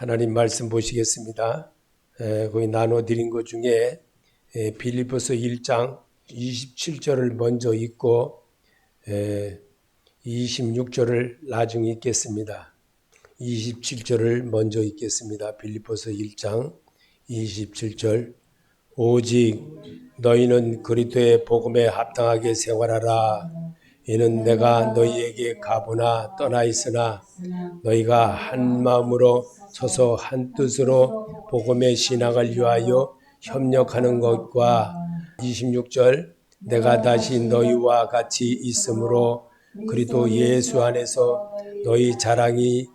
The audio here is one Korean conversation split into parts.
하나님 말씀 보시겠습니다. 에, 거기 나눠 드린 것 중에 에, 빌립보서 1장 27절을 먼저 읽고 에, 26절을 나중에 읽겠습니다. 27절을 먼저 읽겠습니다. 빌립보서 1장 27절 오직 너희는 그리스도의 복음에 합당하게 생활하라. 이는 내가 너희에게 가보나 떠나 있으나 너희가 한 마음으로 서서 한 뜻으로 복음의 신앙을 위하여 협력하는 것과 26절 내가 다시 너희와 같이 있으므로 그리스도 예수 안에서 너희 자랑이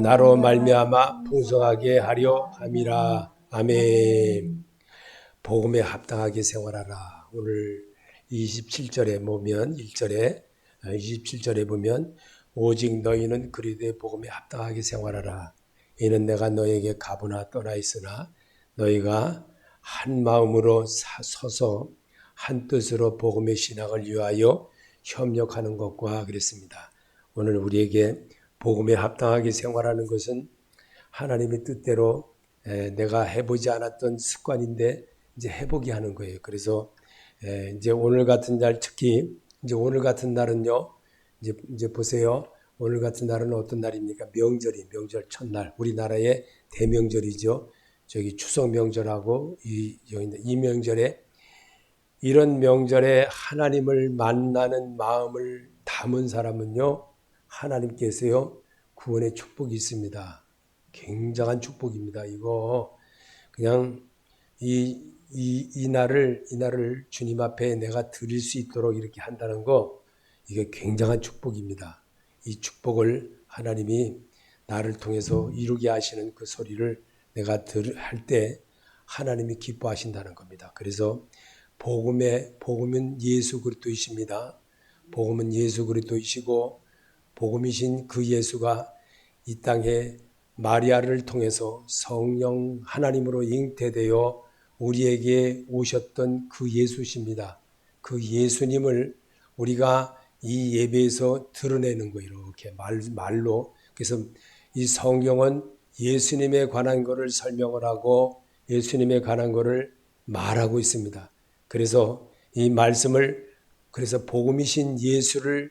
나로 말미암아 풍성하게 하려 함이라 아멘. 복음에 합당하게 생활하라. 오늘 27절에 보면 1절에 27절에 보면 오직 너희는 그리스도의 복음에 합당하게 생활하라. 이는 내가 너에게 가보나 떠나 있으나 너희가 한 마음으로 서서 한 뜻으로 복음의 신앙을 위하여 협력하는 것과 그랬습니다. 오늘 우리에게 복음에 합당하게 생활하는 것은 하나님의 뜻대로 내가 해보지 않았던 습관인데 이제 해보게 하는 거예요. 그래서 이제 오늘 같은 날 특히 이제 오늘 같은 날은요. 이제 이제 보세요. 오늘 같은 날은 어떤 날입니까? 명절이 명절 첫날 우리나라의 대명절이죠. 저기 추석 명절하고 이, 이 명절에 이런 명절에 하나님을 만나는 마음을 담은 사람은요. 하나님께서요. 구원의 축복이 있습니다. 굉장한 축복입니다. 이거 그냥 이, 이, 이 날을, 이 날을 주님 앞에 내가 드릴 수 있도록 이렇게 한다는 거, 이게 굉장한 축복입니다. 이 축복을 하나님이 나를 통해서 이루게 하시는 그 소리를 내가 들, 할 때 하나님이 기뻐하신다는 겁니다. 그래서 복음의, 복음은 예수 그리스도이십니다. 복음은 예수 그리스도이시고, 복음이신 그 예수가 이 땅에 마리아를 통해서 성령 하나님으로 잉태되어 우리에게 오셨던 그 예수십니다. 그 예수님을 우리가 이 예배에서 드러내는 거 이렇게 말, 말로 그래서 이 성경은 예수님에 관한 것을 설명을 하고 예수님에 관한 것을 말하고 있습니다. 그래서 이 말씀을 그래서 복음이신 예수를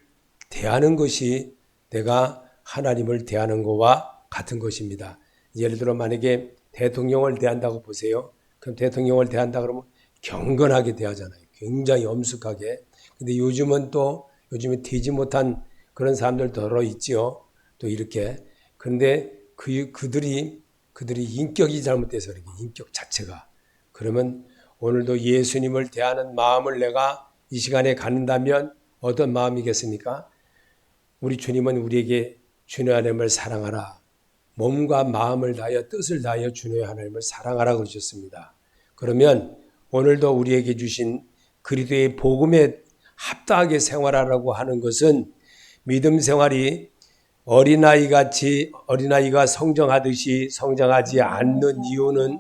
대하는 것이 내가 하나님을 대하는 것과 같은 것입니다. 예를 들어 만약에 대통령을 대한다고 보세요. 그럼 대통령을 대한다 그러면 경건하게 대하잖아요. 굉장히 엄숙하게. 근데 요즘은 또 요즘에 되지 못한 그런 사람들 더러 있지요. 또 이렇게. 그런데 그 그들이 그들이 인격이 잘못돼서 이렇게 인격 자체가 그러면 오늘도 예수님을 대하는 마음을 내가 이 시간에 갖는다면 어떤 마음이겠습니까? 우리 주님은 우리에게 주님 하나님을 사랑하라. 몸과 마음을 다하여 뜻을 다하여 주님의 하나님을 사랑하라 그러셨습니다. 그러면 오늘도 우리에게 주신 그리스도의 복음에 합당하게 생활하라고 하는 것은 믿음 생활이 어린아이 같이 어린아이가 성장하듯이 성장하지 않는 이유는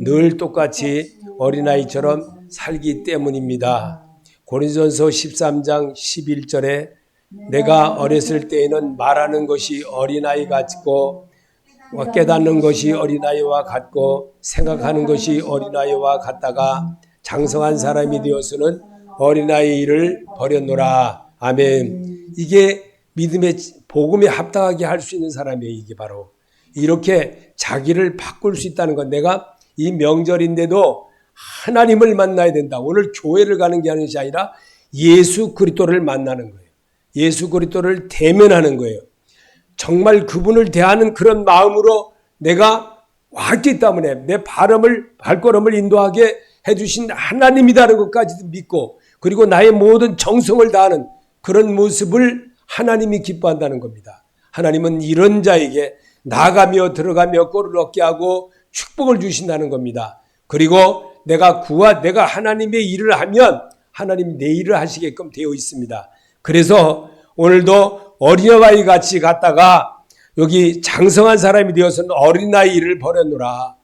늘 똑같이 어린아이처럼 살기 때문입니다. 고린전서 13장 11절에 내가 어렸을 때에는 말하는 것이 어린아이 같고 깨닫는 것이 어린아이와 같고 생각하는 것이 어린아이와 같다가 장성한 사람이 되어서는 어린아이를 버렸노라. 아멘. 이게 믿음의 복음에 합당하게 할 수 있는 사람이에요. 이게 바로 이렇게 자기를 바꿀 수 있다는 건 내가 이 명절인데도 하나님을 만나야 된다. 오늘 교회를 가는 게 아니라 예수 그리스도를 만나는 거예요. 예수 그리스도를 대면하는 거예요. 정말 그분을 대하는 그런 마음으로 내가 왔기 때문에 내 발음을 발걸음을 인도하게 해주신 하나님이라는 것까지도 믿고 그리고 나의 모든 정성을 다하는 그런 모습을 하나님이 기뻐한다는 겁니다. 하나님은 이런 자에게 나가며 들어가며 꼴을 얻게 하고 축복을 주신다는 겁니다. 그리고 내가 구하 내가 하나님의 일을 하면 하나님 내 일을 하시게끔 되어 있습니다. 그래서 오늘도 어린아이 같이 갔다가 여기 장성한 사람이 되어서는 어린아이를 버렸노라.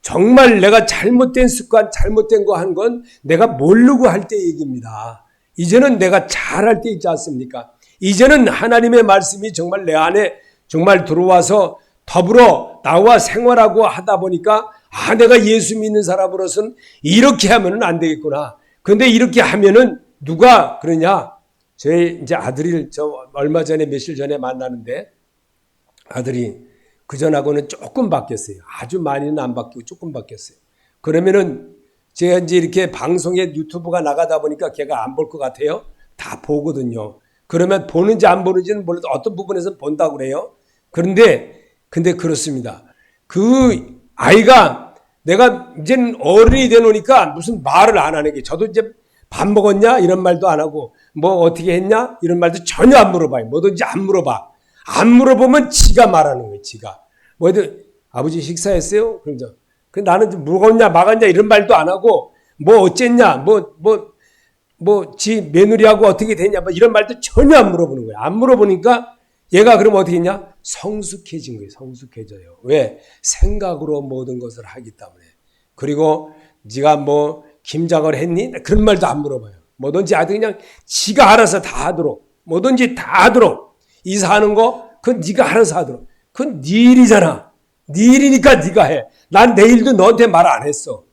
정말 내가 잘못된 습관, 잘못된 거 한 건 내가 모르고 할 때 얘기입니다. 이제는 내가 잘할 때 있지 않습니까? 이제는 하나님의 말씀이 정말 내 안에 정말 들어와서 더불어 나와 생활하고 하다 보니까 아 내가 예수 믿는 사람으로서는 이렇게 하면은 안 되겠구나. 근데 이렇게 하면은 누가 그러냐? 저희 이제 아들이 저 얼마 전에 며칠 전에 만나는데 아들이 그 전하고는 조금 바뀌었어요. 아주 많이는 안 바뀌고 조금 바뀌었어요. 그러면은 제가 이제 이렇게 방송에 유튜브가 나가다 보니까 걔가 안 볼 것 같아요. 다 보거든요. 그러면 보는지 안 보는지는 몰라도 어떤 부분에서 본다고 그래요. 그런데 근데 그렇습니다. 그 아이가 내가 이제는 어른이 돼 놓으니까 무슨 말을 안 하는 게 저도 이제 밥 먹었냐 이런 말도 안 하고 뭐 어떻게 했냐 이런 말도 전혀 안 물어봐요. 뭐든지 안 물어봐. 안 물어보면 지가 말하는 거예요. 지가 뭐든 아버지 식사했어요? 그럼 저 그 나는 좀 먹었냐 막았냐 이런 말도 안 하고 뭐 어쨌냐 뭐 뭐 뭐 지 며느리하고 어떻게 되냐 뭐 이런 말도 전혀 안 물어보는 거예요. 안 물어보니까 얘가 그럼 어떻게 했냐? 성숙해진 거예요. 성숙해져요. 왜? 생각으로 모든 것을 하기 때문에. 그리고 네가 뭐 김장을 했니? 그런 말도 안 물어봐요. 뭐든지 아주 그냥 지가 알아서 다 하도록 뭐든지 다 하도록 이사하는 거 그건 네가 알아서 하도록 그건 네 일이잖아. 네 일이니까 네가 해. 난 내 일도 너한테 말 안 했어.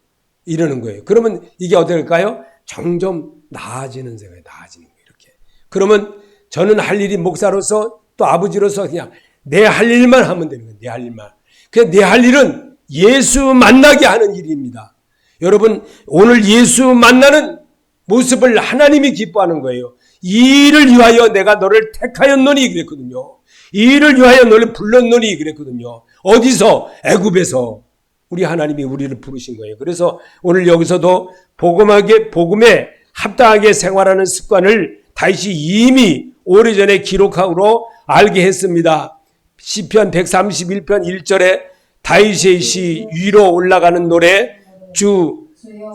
이러는 거예요. 그러면 이게 어떻게 될까요? 점점 나아지는 생각이 나아지는 거예요. 이렇게. 그러면 저는 할 일이 목사로서 또 아버지로서 그냥 내 할 일만 하면 되는 거예요. 내 할 일만. 그냥 내 할 일은 예수 만나게 하는 일입니다. 여러분 오늘 예수 만나는 모습을 하나님이 기뻐하는 거예요. 이 일을 위하여 내가 너를 택하였노니 그랬거든요. 이 일을 위하여 너를 불렀노니 그랬거든요. 어디서? 애굽에서 우리 하나님이 우리를 부르신 거예요. 그래서 오늘 여기서도 복음하게 복음에 합당하게 생활하는 습관을 다시 이미 오래전에 기록하고 알게 했습니다. 시편 131편 1절에 다윗의 시 위로 올라가는 노래 주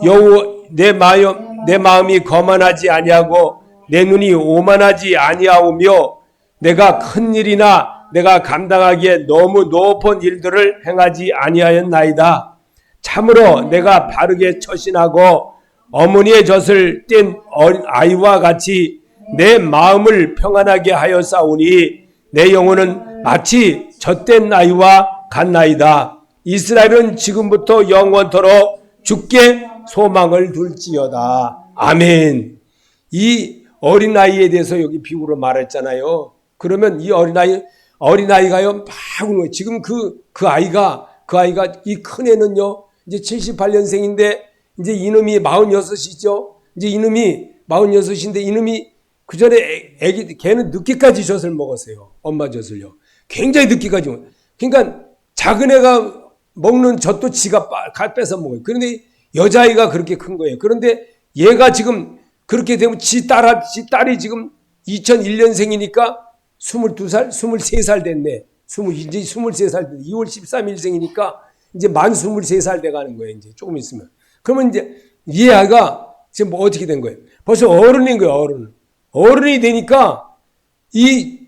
여호 내 마음 내 마음이 거만하지 아니하고 내 눈이 오만하지 아니하오며 내가 큰 일이나 내가 감당하기에 너무 높은 일들을 행하지 아니하였나이다. 참으로 내가 바르게 처신하고 어머니의 젖을 뗀 아이와 같이 내 마음을 평안하게 하였사오니 내 영혼은 마치 젖된 아이와 같나이다. 이스라엘은 지금부터 영원토록 죽게 소망을 둘지어다. 아멘. 이 어린아이에 대해서 여기 비유로 말했잖아요. 그러면 이 어린아이, 어린아이가요, 막. 지금 그, 그 아이가, 그 아이가, 이 큰 애는요, 이제 78년생인데, 이제 이놈이 46이죠? 이제 이놈이 46인데, 이놈이 그 전에 애기, 걔는 늦게까지 젖을 먹었어요. 엄마 젖을요. 굉장히 늦게까지. 먹 그러니까 작은 애가 먹는 젖도 지가 뺏어 먹어요. 그런데 여자아이가 그렇게 큰 거예요. 그런데 얘가 지금 그렇게 되면 지 딸, 지 딸이 지금 2001년생이니까 22살, 23살 됐네. 20, 이제 23살 됐네. 2월 13일생이니까 이제 만 23살 돼 가는 거예요. 이제 조금 있으면. 그러면 이제 이 아이가 지금 뭐 어떻게 된 거예요? 벌써 어른인 거예요, 어른. 어른이 되니까 이,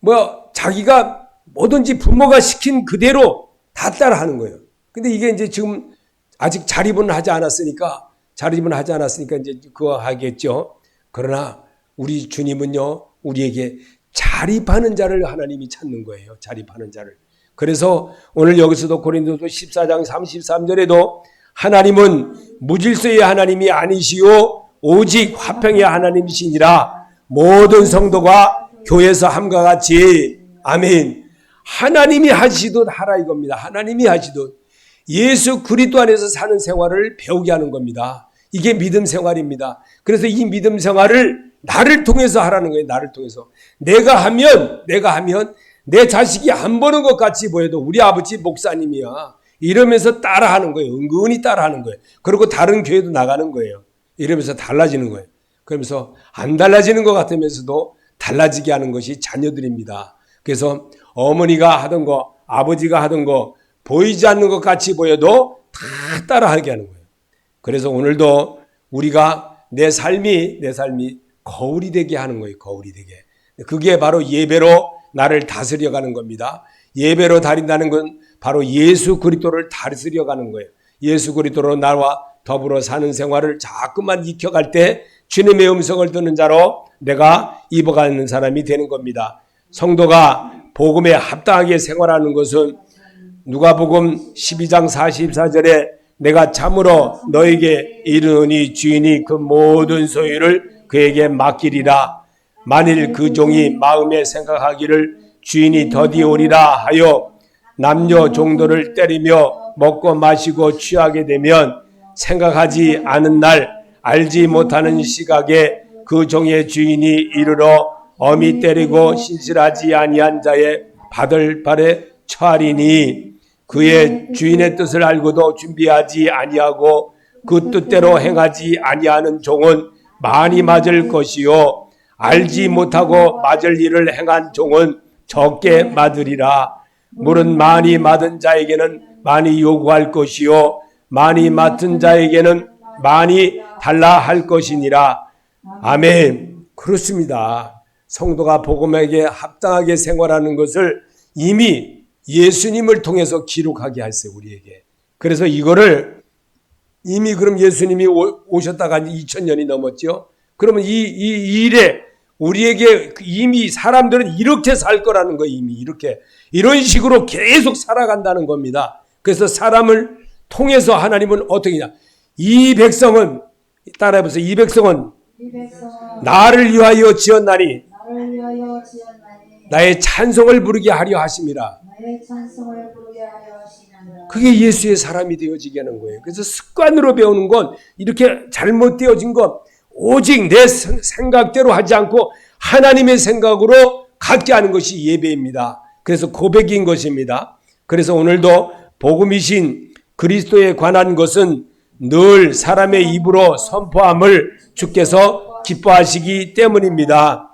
뭐야, 자기가 뭐든지 부모가 시킨 그대로 다 따라 하는 거예요. 근데 이게 이제 지금 아직 자립은 하지 않았으니까, 자립은 하지 않았으니까 이제 그거 하겠죠. 그러나 우리 주님은요, 우리에게 자립하는 자를 하나님이 찾는 거예요. 자립하는 자를. 그래서 오늘 여기서도 고린도서 14장 33절에도 하나님은 무질서의 하나님이 아니시오 오직 화평의 하나님이시니라 모든 성도가 교회에서 함과 같이 아멘 하나님이 하시듯 하라 이겁니다. 하나님이 하시듯 예수 그리스도 안에서 사는 생활을 배우게 하는 겁니다. 이게 믿음 생활입니다. 그래서 이 믿음 생활을 나를 통해서 하라는 거예요. 나를 통해서. 내가 하면, 내가 하면 내 자식이 안 보는 것 같이 보여도 우리 아버지 목사님이야. 이러면서 따라하는 거예요. 은근히 따라하는 거예요. 그리고 다른 교회도 나가는 거예요. 이러면서 달라지는 거예요. 그러면서 안 달라지는 것 같으면서도 달라지게 하는 것이 자녀들입니다. 그래서 어머니가 하던 거, 아버지가 하던 거, 보이지 않는 것 같이 보여도 다 따라하게 하는 거예요. 그래서 오늘도 우리가 내 삶이, 내 삶이 거울이 되게 하는 거예요. 거울이 되게. 그게 바로 예배로 나를 다스려 가는 겁니다. 예배로 다린다는 건 바로 예수 그리스도를 다스려 가는 거예요. 예수 그리스도로 나와 더불어 사는 생활을 자꾸만 익혀갈 때 주님의 음성을 듣는 자로 내가 입어가는 사람이 되는 겁니다. 성도가 복음에 합당하게 생활하는 것은 누가복음 12장 44절에 내가 참으로 너에게 이르니 주인이 그 모든 소유를 그에게 맡기리라. 만일 그 종이 마음에 생각하기를 주인이 더디오리라 하여 남녀 종도를 때리며 먹고 마시고 취하게 되면 생각하지 않은 날 알지 못하는 시각에 그 종의 주인이 이르러 어미 때리고 신실하지 아니한 자의 받을 발에 처하리니 그의 주인의 뜻을 알고도 준비하지 아니하고 그 뜻대로 행하지 아니하는 종은 많이 맞을 것이요. 알지 못하고 맞을 일을 행한 종은 적게 맞으리라. 물은 많이 맞은 자에게는 많이 요구할 것이요. 많이 맡은 자에게는 많이 달라 할 것이니라. 아멘. 그렇습니다 성도가 복음에게 합당하게 생활하는 것을 이미 예수님을 통해서 기록하게 하세요 우리에게 그래서 이거를 이미 그럼 예수님이 오- 오셨다가 2000년이 넘었죠. 그러면 이, 이 일에 우리에게 이미 사람들은 이렇게 살 거라는 거 이미 이렇게 이런 식으로 계속 살아간다는 겁니다. 그래서 사람을 통해서 하나님은 어떻게 냐? 이 백성은 따라해보세요. 이 백성은 이 백성은 나를 위하여 지었나니 위하여 지었나니 나의 찬송을 부르게 하려 하심이라. 나의 찬송을 부르게 하려 하시나이다. 그게 예수의 사람이 되어지게 하는 거예요. 그래서 습관으로 배우는 건 이렇게 잘못되어진 건 오직 내 생- 생각대로 하지 않고 하나님의 생각으로 갖게 하는 것이 예배입니다. 그래서 고백인 것입니다. 그래서 오늘도 복음이신 그리스도에 관한 것은 늘 사람의 입으로 선포함을 주께서 기뻐하시기 때문입니다.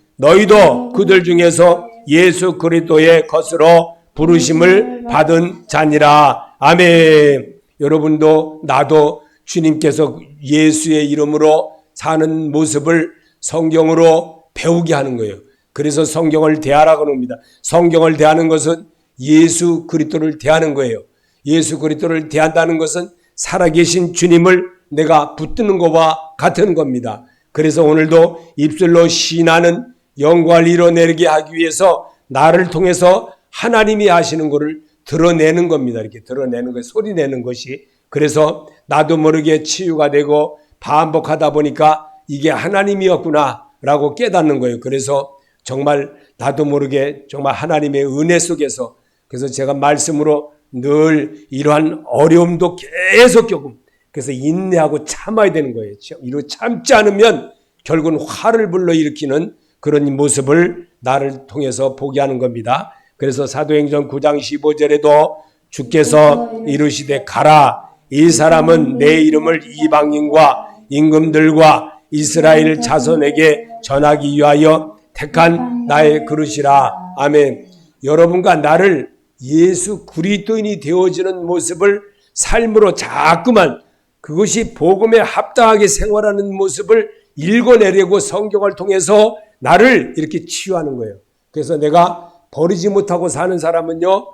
너희도 그들 중에서 예수 그리스도의 것으로 부르심을 받은 자니라. 아멘. 여러분도 나도 주님께서 예수의 이름으로 사는 모습을 성경으로 배우게 하는 거예요. 그래서 성경을 대하라고 합니다. 성경을 대하는 것은 예수 그리스도를 대하는 거예요. 예수 그리스도를 대한다는 것은 살아계신 주님을 내가 붙드는 것과 같은 겁니다. 그래서 오늘도 입술로 신하는 영광을 이뤄내게 하기 위해서 나를 통해서 하나님이 하시는 것을 드러내는 겁니다. 이렇게 드러내는 것, 소리 내는 것이. 그래서 나도 모르게 치유가 되고 반복하다 보니까 이게 하나님이었구나 라고 깨닫는 거예요. 그래서 정말 나도 모르게 정말 하나님의 은혜 속에서 그래서 제가 말씀으로 늘 이러한 어려움도 계속 겪음. 그래서 인내하고 참아야 되는 거예요. 이로 참지 않으면 결국은 화를 불러 일으키는 그런 모습을 나를 통해서 보게 하는 겁니다. 그래서 사도행전 9장 15절에도 주께서 이르시되 가라 이 사람은 내 이름을 이방인과 임금들과 이스라엘 자손에게 전하기 위하여 택한 나의 그릇이라 아멘. 여러분과 나를 예수 그리스도인이 되어지는 모습을 삶으로 자꾸만 그것이 복음에 합당하게 생활하는 모습을 읽어내려고 성경을 통해서 나를 이렇게 치유하는 거예요. 그래서 내가 버리지 못하고 사는 사람은요,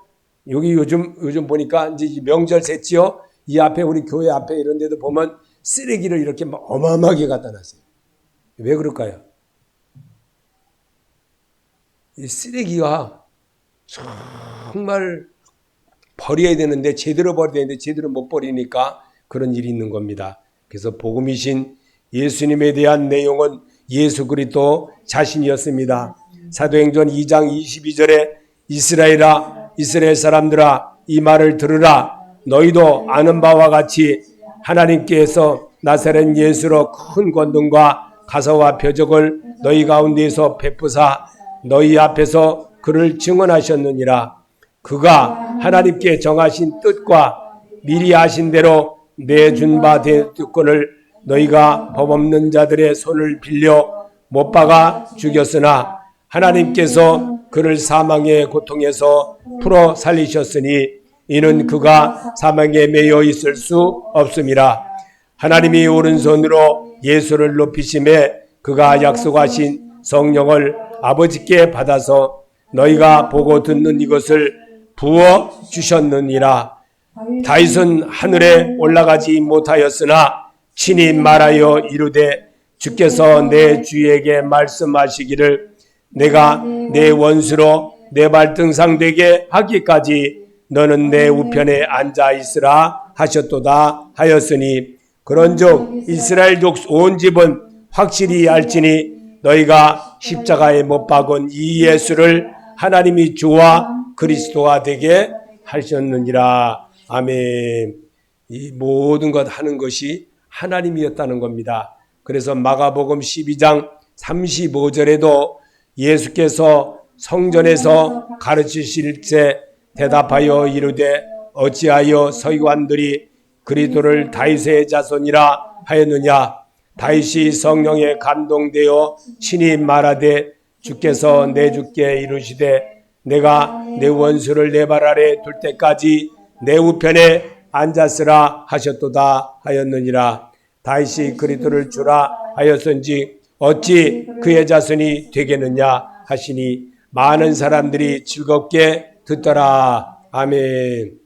여기 요즘, 요즘 보니까 이제 이 명절 셋지요? 이 앞에 우리 교회 앞에 이런 데도 보면 쓰레기를 이렇게 막 어마어마하게 갖다 놨어요. 왜 그럴까요? 이 쓰레기가 정말 버려야 되는데 제대로 버려야 되는데 제대로 못 버리니까 그런 일이 있는 겁니다. 그래서 복음이신 예수님에 대한 내용은 예수 그리스도 자신이었습니다. 사도행전 2장 22절에 이스라엘아 이스라엘 사람들아 이 말을 들으라 너희도 아는 바와 같이 하나님께서 나사렛 예수로 큰 권능과 가서와 표적을 너희 가운데에서 베푸사 너희 앞에서 그를 증언하셨느니라 그가 하나님께 정하신 뜻과 미리 하신 대로 내준 바 대특권을 너희가 법 없는 자들의 손을 빌려 못 박아 죽였으나 하나님께서 그를 사망의 고통에서 풀어 살리셨으니 이는 그가 사망에 매여 있을 수 없음이라. 하나님이 오른손으로 예수를 높이심에 그가 약속하신 성령을 아버지께 받아서 너희가 보고 듣는 이것을 부어 주셨느니라. 다윗은 하늘에 올라가지 못하였으나 친히 말하여 이르되 주께서 내 주에게 말씀하시기를 내가 내 원수로 내 발등상 되게 하기까지 너는 내 우편에 앉아 있으라 하셨도다 하였으니 그런즉 이스라엘 족 온 집은 확실히 알지니 너희가 십자가에 못 박은 이 예수를 하나님이 주와 그리스도가 되게 하셨느니라 아멘. 이 모든 것 하는 것이 하나님이었다는 겁니다. 그래서 마가복음 12장 35절에도 예수께서 성전에서 가르치실 때 대답하여 이르되 어찌하여 서기관들이 그리스도를 다윗의 자손이라 하였느냐 다윗이 성령에 감동되어 친히 말하되 주께서 내 주께 이르시되 내가 내 원수를 내 발 아래 둘 때까지 내 우편에 앉았으라 하셨도다 하였느니라. 다윗이 그리스도를 주라 하였은지 어찌 그의 자손이 되겠느냐 하시니 많은 사람들이 즐겁게 듣더라. 아멘.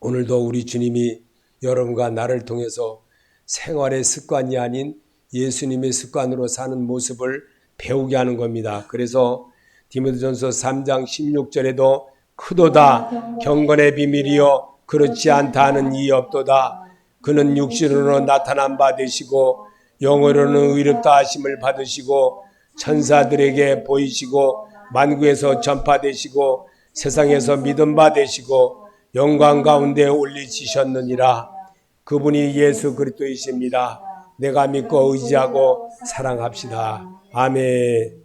오늘도 우리 주님이 여러분과 나를 통해서 생활의 습관이 아닌 예수님의 습관으로 사는 모습을 배우게 하는 겁니다. 그래서 디모데전서 3장 16절에도 크도다 경건의 비밀이요 그렇지 않다 하는 이 없도다 그는 육신으로 나타난 바 되시고 영어로는 의롭다 하심을 받으시고 천사들에게 보이시고 만국에서 전파되시고 세상에서 믿음 바 되시고 영광 가운데 올리시셨느니라 그분이 예수 그리스도이십니다. 내가 믿고 의지하고 사랑합시다. 아멘.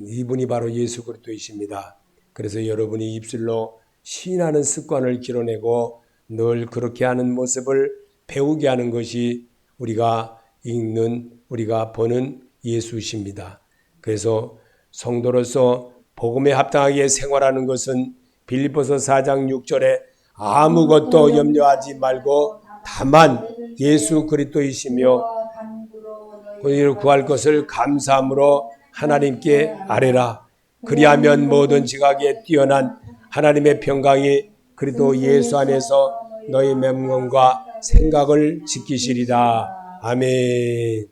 이분이 바로 예수 그리스도이십니다. 그래서 여러분이 입술로 시인하는 습관을 길어내고 늘 그렇게 하는 모습을 배우게 하는 것이 우리가 읽는 우리가 보는 예수십니다. 그래서 성도로서 복음에 합당하게 생활하는 것은 빌립보서 4장 6절에 아무것도 염려하지 말고 다만 예수 그리스도이시며 그를 구할 것을 감사함으로 하나님께 아뢰라. 그리하면 모든 지각에 뛰어난 하나님의 평강이 그리도 예수 안에서 너희 맹문과 생각을 지키시리라. 아멘.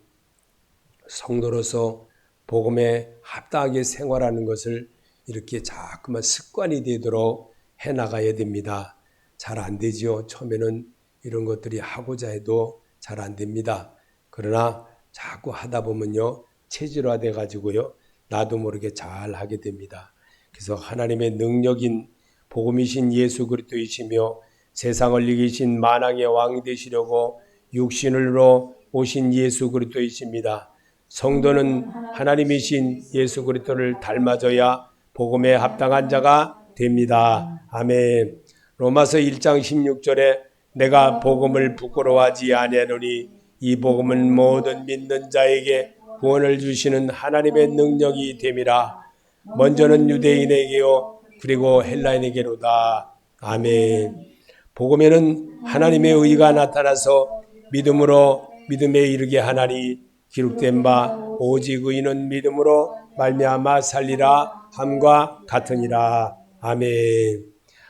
성도로서 복음에 합당하게 생활하는 것을 이렇게 자꾸만 습관이 되도록 해 나가야 됩니다. 잘 안 되지요. 처음에는 이런 것들이 하고자 해도 잘 안 됩니다. 그러나 자꾸 하다 보면요. 체질화돼 가지고요. 나도 모르게 잘 하게 됩니다. 그래서 하나님의 능력인 복음이신 예수 그리스도이시며 세상을 이기신 만왕의 왕이 되시려고 육신으로 오신 예수 그리스도이십니다. 성도는 하나님이신 예수 그리스도를 닮아져야 복음에 합당한 자가 됩니다. 아멘. 로마서 1장 16절에 내가 복음을 부끄러워하지 아니하노니 이 복음은 모든 믿는 자에게 구원을 주시는 하나님의 능력이 됨이라. 먼저는 유대인에게요 그리고 헬라인에게로다. 아멘. 복음에는 하나님의 의가 나타나서 믿음으로 믿음에 이르게 하나니 기록된 바 오직 의인은 믿음으로 말미암아 살리라 함과 같으니라. 아멘.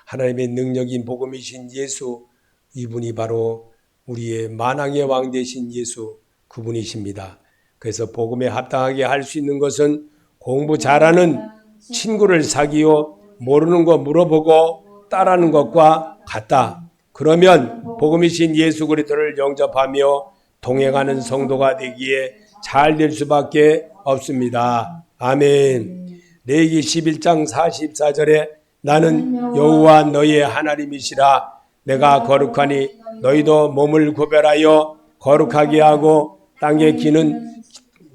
하나님의 능력인 복음이신 예수 이분이 바로 우리의 만왕의 왕 되신 예수 그분이십니다. 그래서 복음에 합당하게 할 수 있는 것은 공부 잘하는 친구를 사귀어 모르는 거 물어보고 따라하는 것과 같다. 그러면 복음이신 예수 그리스도를 영접하며 동행하는 성도가 되기에 잘 될 수밖에 없습니다. 아멘. 레기 11장 44절에 나는 여호와 너희의 하나님이시라 내가 거룩하니 너희도 몸을 구별하여 거룩하게 하고 땅에 기는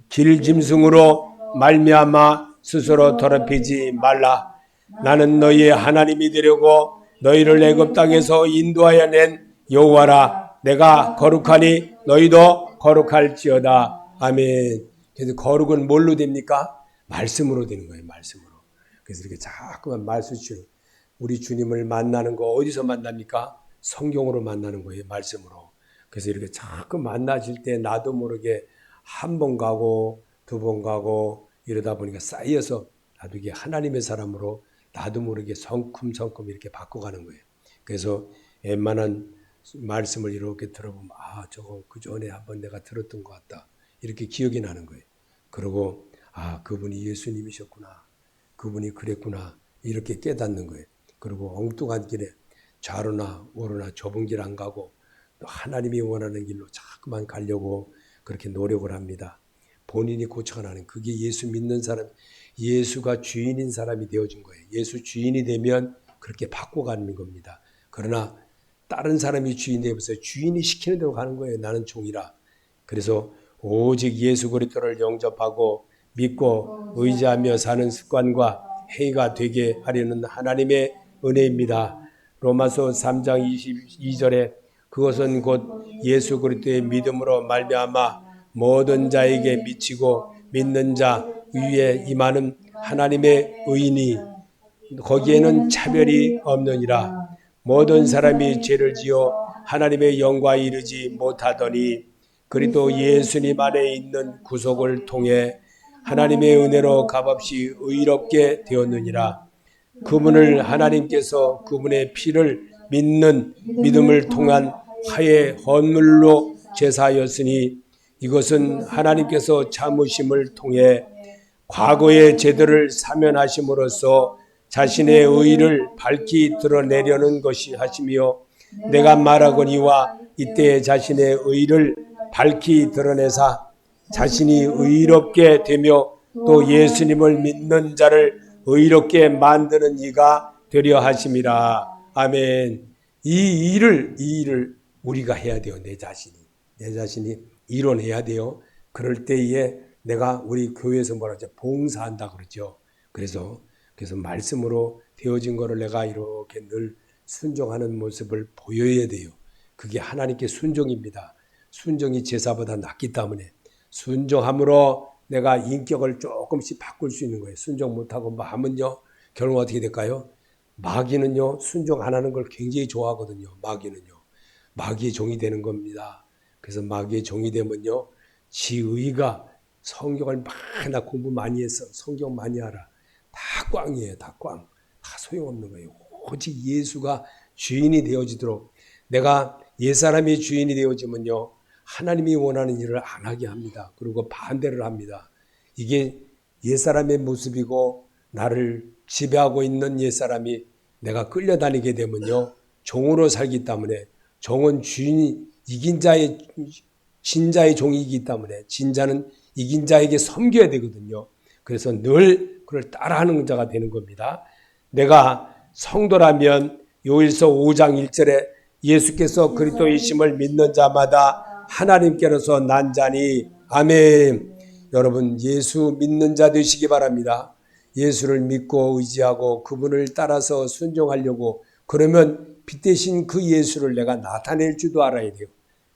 길 짐승으로 말미암아 스스로 더럽히지 말라. 나는 너희의 하나님이 되려고 너희를 애굽 땅에서 인도하여 낸 여호와라. 내가 거룩하니 너희도 거룩할지어다. 아멘. 그래서 거룩은 뭘로 됩니까? 말씀으로 되는 거예요. 말씀으로. 그래서 이렇게 자꾸만 말씀을 우리 주님을 만나는 거 어디서 만납니까? 성경으로 만나는 거예요. 말씀으로. 그래서 이렇게 자꾸 만나실 때 나도 모르게 한 번 가고 두 번 가고 이러다 보니까 쌓여서 나도 이게 하나님의 사람으로 나도 모르게 성큼성큼 이렇게 바꿔가는 거예요. 그래서 웬만한 말씀을 이렇게 들어보면 아 저거 그 전에 한번 내가 들었던 것 같다 이렇게 기억이 나는 거예요. 그리고 아 그분이 예수님이셨구나 그분이 그랬구나 이렇게 깨닫는 거예요. 그리고 엉뚱한 길에 좌로나 우로나 좁은 길 안 가고 또 하나님이 원하는 길로 자꾸만 가려고 그렇게 노력을 합니다. 본인이 고쳐가는 그게 예수 믿는 사람, 예수가 주인인 사람이 되어준 거예요. 예수 주인이 되면 그렇게 바꿔가는 겁니다. 그러나 다른 사람이 주인 되면서 주인이 시키는 대로 가는 거예요. 나는 종이라. 그래서 오직 예수 그리스도를 영접하고 믿고 의지하며 사는 습관과 행위가 되게 하려는 하나님의 은혜입니다. 로마서 3장 22절에 그것은 곧 예수 그리스도의 믿음으로 말미암아 모든 자에게 미치고 믿는 자 위에 임하는 하나님의 의인이 거기에는 차별이 없느니라. 모든 사람이 죄를 지어 하나님의 영광에 이르지 못하더니 그리도 예수님 안에 있는 구속을 통해 하나님의 은혜로 값없이 의롭게 되었느니라. 그분을 하나님께서 그분의 피를 믿는 믿음을 통한 화해 헌물로 제사하였으니 이것은 하나님께서 참으심을 통해 과거의 죄들을 사면하심으로써 자신의 의를 밝히 드러내려는 것이 하시며 내가 말하거니와 이때 자신의 의를 밝히 드러내사 자신이 의롭게 되며 또 예수님을 믿는 자를 의롭게 만드는 이가 되려 하심이라. 아멘. 이 일을 이 일을 우리가 해야 돼요. 내 자신이. 내 자신이 이뤄내야 돼요. 그럴 때에 내가 우리 교회에서 뭐라 하죠? 봉사한다 그러죠. 그래서 그래서 말씀으로 되어진 거를 내가 이렇게 늘 순종하는 모습을 보여야 돼요. 그게 하나님께 순종입니다. 순종이 제사보다 낫기 때문에 순종함으로 내가 인격을 조금씩 바꿀 수 있는 거예요. 순종 못하고 뭐 하면요. 결국 어떻게 될까요? 마귀는요. 순종 안 하는 걸 굉장히 좋아하거든요. 마귀는요. 마귀의 종이 되는 겁니다. 그래서 마귀의 종이 되면요. 지의가 성경을 많이 공부 많이 했어. 성경 많이 알아. 다 꽝이에요. 다 꽝. 다 소용없는 거예요. 오직 예수가 주인이 되어지도록 내가 옛사람이 주인이 되어지면요. 하나님이 원하는 일을 안 하게 합니다. 그리고 반대를 합니다. 이게 옛사람의 모습이고 나를 지배하고 있는 옛사람이 내가 끌려다니게 되면요. 종으로 살기 때문에 종은 주인이 이긴 자의 진자의 종이기 때문에 진자는 이긴 자에게 섬겨야 되거든요. 그래서 늘 그걸 따라하는 자가 되는 겁니다. 내가 성도라면 요일서 5장 1절에 예수께서 그리스도이심을 믿는 자마다 하나님께로서 난 자니 아멘. 여러분 예수 믿는 자 되시기 바랍니다. 예수를 믿고 의지하고 그분을 따라서 순종하려고 그러면 빛 대신 그 예수를 내가 나타낼 줄도 알아야 돼요.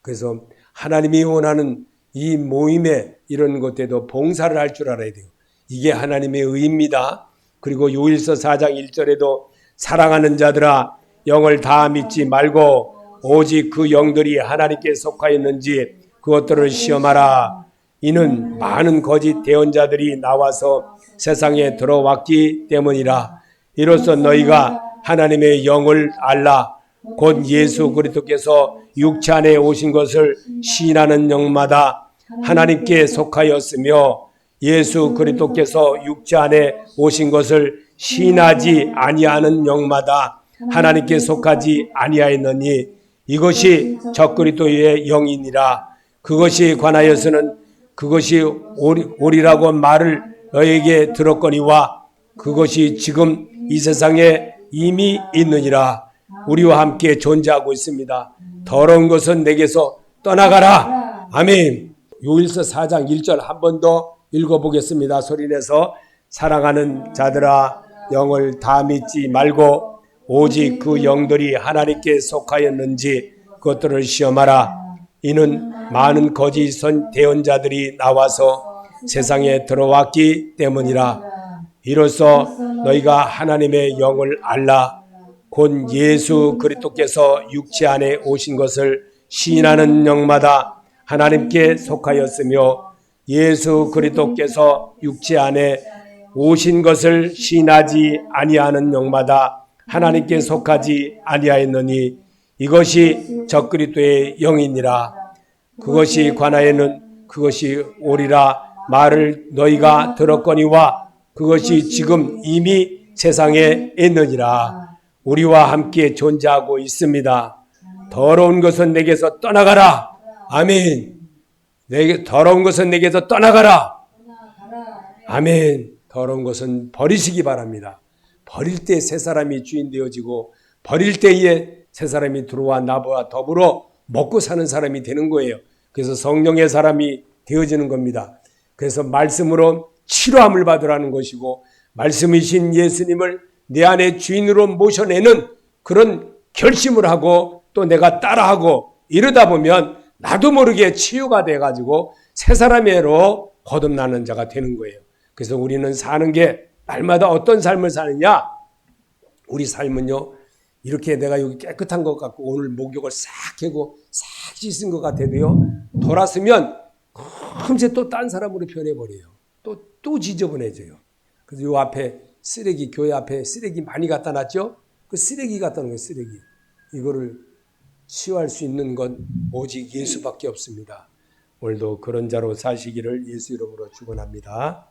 그래서 하나님이 원하는 이 모임에 이런 것에도 봉사를 할 줄 알아야 돼요. 이게 하나님의 의입니다. 그리고 요일서 4장 1절에도 사랑하는 자들아 영을 다 믿지 말고 오직 그 영들이 하나님께 속하였는지 그것들을 시험하라. 이는 많은 거짓 대언자들이 나와서 세상에 들어왔기 때문이라. 이로써 너희가 하나님의 영을 알라. 곧 예수 그리스도께서 육체 안에 오신 것을 시인하는 영마다 하나님께 속하였으며 예수 그리스도께서 육체 안에 오신 것을 시인하지 아니하는 영마다 하나님께 속하지 아니하였느니 이것이 적그리스도의 영이니라 그것이 관하여서는 그것이 옳이라고 말을 너에게 들었거니와 그것이 지금 이 세상에 이미 있느니라 우리와 함께 존재하고 있습니다. 더러운 것은 내게서 떠나가라. 아멘. 요일서 4장 1절 한 번 더 읽어보겠습니다. 소리내서 사랑하는 자들아 영을 다 믿지 말고 오직 그 영들이 하나님께 속하였는지 그것들을 시험하라. 이는 많은 거짓 선 대언자들이 나와서 세상에 들어왔기 때문이라. 이로써 너희가 하나님의 영을 알라 곧 예수 그리스도께서 육체 안에 오신 것을 시인하는 영마다 하나님께 속하였으며 예수 그리스도께서 육체 안에 오신 것을 시인하지 아니하는 영마다 하나님께 속하지 아니하였느니 이것이 적그리스도의 영이니라 그것이 관하에는 그것이 오리라 말을 너희가 들었거니와 그것이 지금 이미 세상에 있느니라 우리와 함께 존재하고 있습니다. 더러운 것은 내게서 떠나가라. 아멘. 내게 더러운 것은 내게서 떠나가라. 아멘. 더러운 것은 버리시기 바랍니다. 버릴 때 새 사람이 주인 되어지고 버릴 때에 새 사람이 들어와 나와 더불어 먹고 사는 사람이 되는 거예요. 그래서 성령의 사람이 되어지는 겁니다. 그래서 말씀으로 치료함을 받으라는 것이고 말씀이신 예수님을 내 안에 주인으로 모셔내는 그런 결심을 하고 또 내가 따라하고 이러다 보면 나도 모르게 치유가 돼가지고 새 사람으로 거듭나는 자가 되는 거예요. 그래서 우리는 사는 게 날마다 어떤 삶을 사느냐? 우리 삶은요, 이렇게 내가 여기 깨끗한 것 같고 오늘 목욕을 싹 하고 싹 씻은 것 같아도요, 돌았으면 금세 또 딴 사람으로 변해버려요. 또, 또 지저분해져요. 그래서 요 앞에 쓰레기, 교회 앞에 쓰레기 많이 갖다 놨죠? 그 쓰레기 갖다 놓은 거예요, 쓰레기. 이거를 치유할 수 있는 건 오직 예수밖에 없습니다. 오늘도 그런 자로 사시기를 예수 이름으로 축원합니다.